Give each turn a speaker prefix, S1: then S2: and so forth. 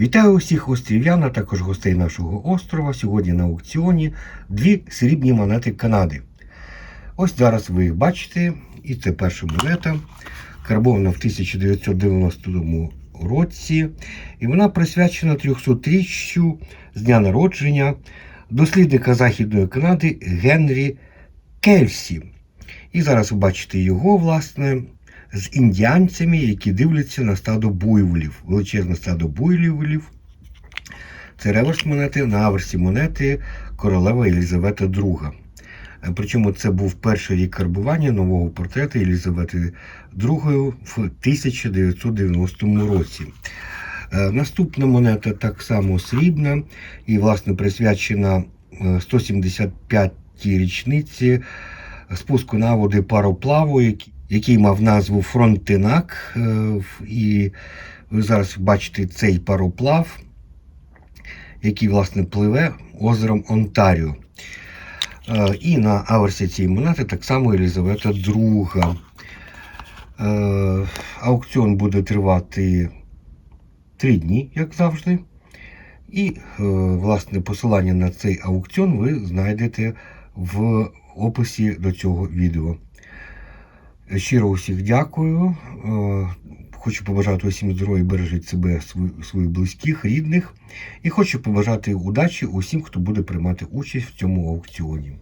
S1: Вітаю усіх острів'ян, а також гостей нашого острова. Сьогодні на аукціоні дві срібні монети Канади. Ось зараз ви їх бачите, і це перша монета, карбована в 1990 році. І вона присвячена 300-річчю з дня народження дослідника Західної Канади Генрі Кельсі. І зараз ви бачите його, власне, з індіанцями, які дивляться на стадо буйволів. Величезне стадо буйволів. Це реверс монети на аверсі монети королева Єлізавета II. Е, Причому це був перший рік карбування нового портрета Єлізавети II в 1990 році. Е, Наступна монета так само срібна і, власне, присвячена е, 175-й річниці спуску на води пароплаву, який, який мав назву Фронтенак. Е, І ви зараз бачите цей пароплав, який, власне, пливе озером Онтаріо. Е, І на аверсі цієї монети так само Єлізавета II. Е, Аукціон буде тривати три дні, як завжди. І, власне, посилання на цей аукціон ви знайдете в описі до цього відео. Щиро усіх дякую. Е, Хочу побажати усім здоров'я, бережіть себе, своїх близьких, рідних. І хочу побажати удачі усім, хто буде приймати участь в цьому аукціоні.